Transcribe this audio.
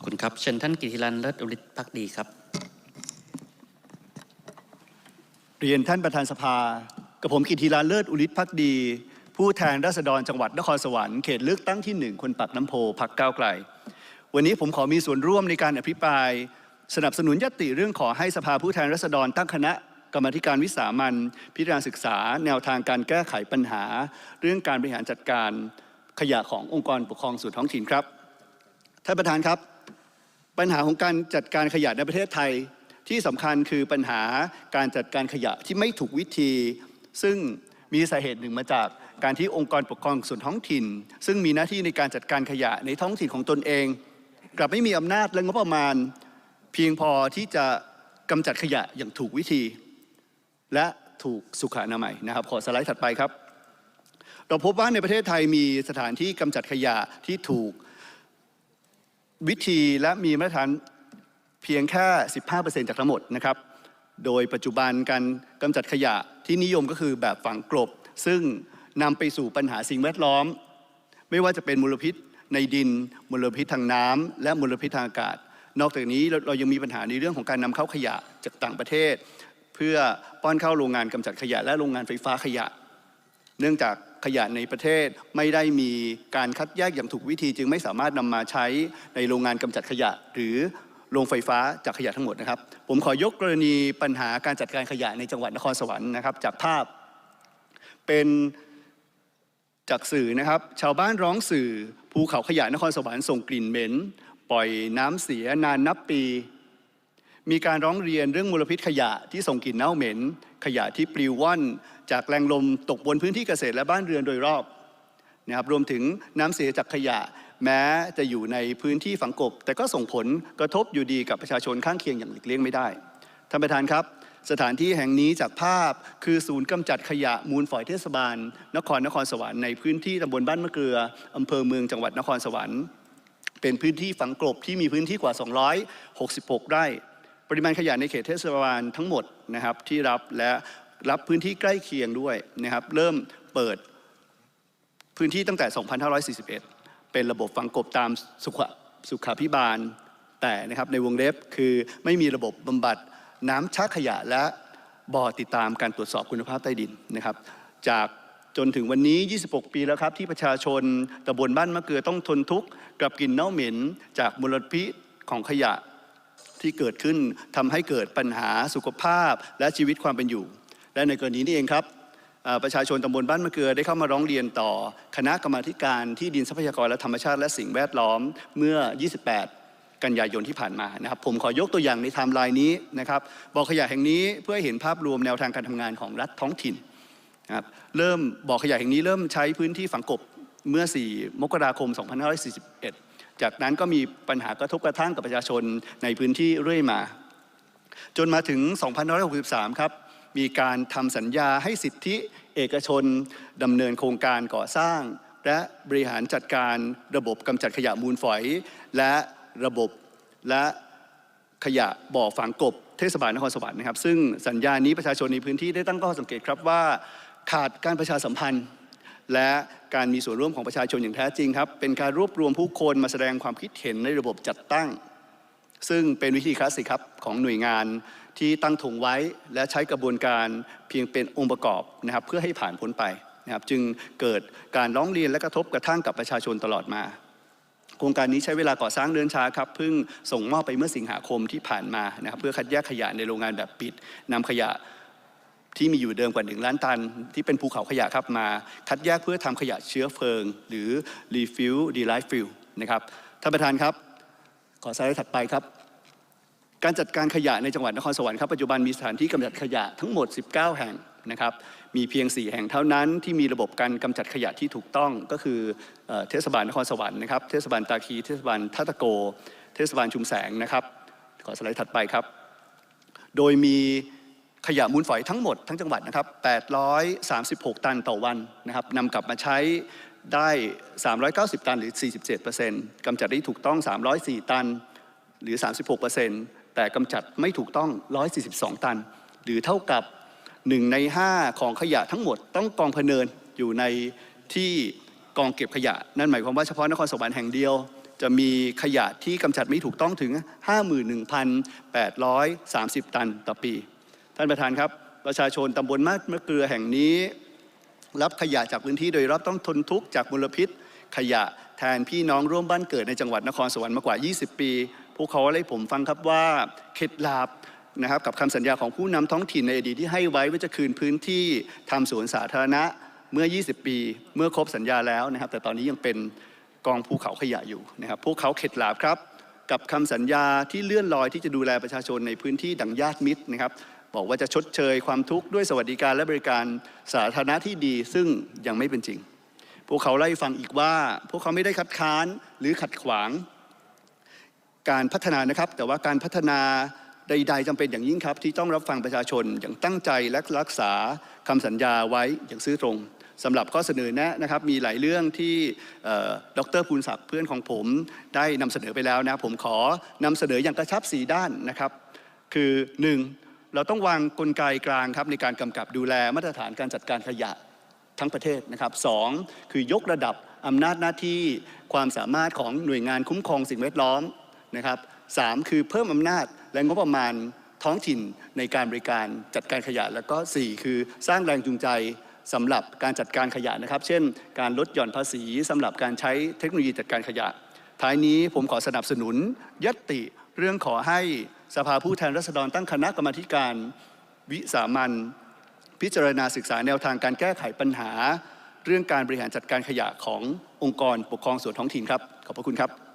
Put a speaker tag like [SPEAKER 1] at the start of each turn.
[SPEAKER 1] อบคุณครับ เชิญท่านกิติรันเลิศอุริศพักดีครับ
[SPEAKER 2] เรียนท่านประธานสภา กับผมกิติลาเลิศอุริศพักดี ผู้แทนราษฎรจังหวัดนครสวรรค์เขตเลือกตั้งที่หนึ่งคนปักน้ำโพพักก้าวไกล วันนี้ผมขอมีส่วนร่วมในการอภิปราย สนับสนุนยติเรื่องขอให้สภาผู้แทนราษฎรตั้งคณะกรรมธิการวิสามันพิจารณาศึกษา แนวทางการแก้ไขปัญหา เรื่องการบริหารจัดการขยะขององค์กรปกครองส่วนท้องถิ่นครับท่านประธานครับ ปัญหาของการจัดการขยะในประเทศไทย ที่สำคัญคือปัญหาการจัดการขยะที่ไม่ถูกวิธี ซึ่งมีสาเหตุหนึ่งมาจากการที่องค์กรปกครองส่วนท้องถิ่น ซึ่งมีหน้าที่ในการจัดการขยะในท้องถิ่นของตนเอง กลับไม่มีอำนาจและงบประมาณ เพียงพอที่จะกำจัดขยะอย่างถูกวิธี และถูกสุขอนามัยนะครับ ขอสไลด์ถัดไปครับ เราพบว่าในประเทศไทยมีสถานที่กำจัดขยะที่ถูก วิธีและมีมาตรฐานเพียงแค่ 15%จากทั้งหมดนะครับ โดยปัจจุบันการกำจัดขยะที่นิยมก็คือแบบฝังกลบ ซึ่งนำไปสู่ปัญหาสิ่งแวดล้อม ไม่ว่าจะเป็นมลพิษในดิน มลพิษทางน้ำและมลพิษทางอากาศ นอกจากนี้เราเรายังมีปัญหาในเรื่องของการนำเข้าขยะจากต่างประเทศ เพื่อป้อนเข้าโรงงานกำจัดขยะและโรงงานไฟฟ้าขยะ เนื่องจากขยะในประเทศไม่ได้มีการคัดแยกอย่างถูกวิธีจึงไม่สามารถนำมาใช้ในโรงงานกำจัดขยะ หรือโรงไฟฟ้าจากขยะทั้งหมดนะครับ ผมขอยกกรณีปัญหาการจัดการขยะในจังหวัดนครสวรรค์นะครับ จากภาพเป็นจากสื่อนะครับ ชาวบ้านร้องสื่อภูเขาขยะนครสวรรค์ส่งกลิ่นเหม็น ปล่อยน้ำเสียนานนับปี มีการร้องเรียนเรื่องมลพิษขยะที่ส่งกลิ่นเน่าเหม็น ขยะที่ปลิวว่อนจากแรงลมตกบนพื้นที่เกษตรและบ้านเรือนโดยรอบนะครับรวมถึงน้ำเสียจากขยะ แม้จะอยู่ในพื้นที่ฝังกบ แต่ก็ส่งผลกระทบอยู่ดีกับประชาชนข้างเคียงอย่างหลีกเลี่ยงไม่ได้ท่านประธานครับ สถานที่แห่งนี้จากภาพคือศูนย์กำจัดขยะมูลฝอยเทศบาล นครนครสวรรค์ในพื้นที่ตำบลบ้านมะเกลืออำเภอเมืองจังหวัดนครสวรรค์ เป็นพื้นที่ฝังกลบที่มีพื้นที่กว่า 266 ไร่ ปริมาณขยะในเขตเทศบาลทั้งหมดนะครับที่รับและรับพื้นที่ใกล้เคียงด้วยนะครับเริ่มเปิดพื้นที่ตั้งแต่ 2541 เป็นระบบฝังกบตามสุขสุขาพิบาล แต่นะครับในวงเล็บคือไม่มีระบบบำบัดน้ำชักขยะและบ่อติดตามการตรวจสอบคุณภาพใต้ดินนะครับ จากจนถึงวันนี้ 26 ปีแล้วครับ ที่ประชาชนตำบลบ้านมะเกลือต้องทนทุกข์กับกลิ่นเน่าเหม็น จากมลพิษของขยะ ที่เกิดขึ้นทำให้เกิดปัญหาสุขภาพและชีวิตความเป็นอยู่ และในกรณีนี้เองครับประชาชนตำบลบ้านมะเกลือได้เข้ามาร้องเรียนต่อ คณะกรรมาการที่ดินทรัพยากรและธรรมชาติและสิ่งแวดล้อมเมื่อ 28 กันยายนที่ผ่านมานะครับ ผมขอยกตัวอย่างในไทม์ไลน์นี้นะครับบ่อขยะแห่งนี้เพื่อให้เห็นภาพรวมแนวทางการทำงานของรัฐท้องถิ่นนะครับเริ่มบ่อขยะแห่งนี้เริ่มใช้พื้นที่ฝังกบเมื่อ 4 มกราคม 2541 จากนั้นก็มีปัญหากระทบกระทั่งกับประชาชนในพื้นที่เรื่อยมา จนมาถึง 2563 ครับมีการทำสัญญาให้สิทธิเอกชนดำเนินโครงการก่อสร้าง และบริหารจัดการระบบกำจัดขยะมูลฝอย และระบบและขยะบ่อฝังกบเทศบาลนครสวรรค์นะครับ ซึ่งสัญญานี้ประชาชนในพื้นที่ได้ตั้งข้อสังเกตครับว่า ขาดการประชาสัมพันธ์ และการมีส่วนร่วมของประชาชนอย่างแท้จริงครับ เป็นการรวบรวมผู้คนมาแสดงความคิดเห็นในระบบจัดตั้ง ซึ่งเป็นวิธีคลาสสิกครับของหน่วยงานที่ตั้งธงไว้ และใช้กระบวนการเพียงเป็นองค์ประกอบนะครับเพื่อให้ผ่านพ้นไปนะครับจึงเกิดการร้องเรียนและกระทบกระทั่งกับประชาชนตลอดมา โครงการนี้ใช้เวลาก่อสร้างเดินช้าครับเพิ่งส่งมอบไปเมื่อสิงหาคมที่ผ่านมานะครับเพื่อคัดแยกขยะในโรงงานแบบปิดนำขยะ ที่มีอยู่เดิมกว่า 1 ล้านตัน ที่เป็นภูเขาขยะครับมา คัดแยกเพื่อทำขยะเชื้อเพลิง หรือ refill d e l i g h t fuel นะครับท่านประธานครับ ขอสไลด์ถัดไปครับ การจัดการขยะในจังหวัดนครสวรรค์ครับปัจจุบันมีสถานที่กำจัดขยะทั้งหมด 19 แห่งนะครับมีเพียง 4 แห่งเท่านั้นที่มีระบบการกำจัดขยะที่ถูกต้องก็คือเอ่อเทศบาลนครสวรรค์นะครับเทศบาลตาคีเทศบาลท่าตะโก เทศบาลชุมแสงนะครับ ขอสไลด์ถัดไปครับ โดยมี ขยะมูลฝอยทั้งหมดทั้งจังหวัดนะครับ 836 ตันต่อวันนะครับนำกลับมาใช้ได้ 390 ตันหรือ 47%กำจัดได้ถูกต้อง 304 ตันหรือ 36%แต่กำจัดไม่ถูกต้อง 142 ตัน หรือเท่ากับ 1 ใน 5 ของขยะทั้งหมดต้องกองพเนินอยู่ในที่กองเก็บขยะ นั่นหมายความว่าเฉพาะนครสวรรค์แห่งเดียว จะมีขยะที่กำจัดไม่ถูกต้องถึง 51,830 ตันต่อปี ท่านประธานครับประชาชนตำบลมะมะเกลือแห่งนี้ รับขยะจากพื้นที่โดยรอบต้องทนทุกข์จากมลพิษ ขยะแทนพี่น้องร่วมบ้านเกิดในจังหวัดนครสวรรค์มากว่า 20 ปีพวกเขาให้ผมฟังครับว่าเคล็ดลับนะครับกับคำสัญญาของผู้นำท้องถิ่นในอดีตที่ให้ไว้ว่าจะคืนพื้นที่ทำสวนสาธารณะเมื่อ 20 ปี เมื่อครบสัญญาแล้วนะครับ แต่ตอนนี้ยังเป็นกองภูเขาขยะอยู่นะครับ พวกเขาเข็ดหลาบครับ กับคำสัญญาที่เลื่อนลอยที่จะดูแลประชาชนในพื้นที่ดังญาติมิตรนะครับ บอกว่าจะชดเชยความทุกข์ด้วยสวัสดิการและบริการสาธารณะที่ดีซึ่งยังไม่เป็นจริง พวกเขาไล่ฟังอีกว่า พวกเขาไม่ได้คัดค้านหรือขัดขวาง การพัฒนานะครับ แต่ว่าการพัฒนาใดๆจำเป็นอย่างยิ่งครับ ที่ต้องรับฟังประชาชนอย่างตั้งใจและรักษาคำสัญญาไว้อย่างซื่อตรงสำหรับข้อเสนอแนะนะครับมีหลายเรื่องที่เอ่อดรภูลศักดิ์เพื่อนของผมได้นำเสนอไปแล้วนะผมขอนำเสนออย่างกระชับสีด้านนะครับ คือ 1. เราต้องวางกลไกกลางครับในการกำกับดูแลมาตรฐานการจัดการขยะทั้งประเทศนะครับสองคือยกระดับอำนาจหน้าที่ความสามารถของหน่วยงานคุ้มครองสิ่งแวดล้อมนะครับสามคือเพิ่มอำนาจและงบประมาณท้องถิ่นในการบริการจัดการขยะ แล้วก็สี่คือสร้างแรงจูงใจสำหรับการจัดการขยะนะครับ เช่น การลดหย่อนภาษีสำหรับการใช้เทคโนโลยีจัดการขยะ ท้ายนี้ผมขอสนับสนุนยตติเรื่องขอให้ สภาผู้แทนราษฎรตั้งคณะกรรมาธิการวิสามันพิจารณาศึกษาแนวทางการแก้ไขปัญหา เรื่องการบริหารจัดการขยะขององค์กรปกครองส่วนท้องถิ่นครับ ขอบพระคุณครับ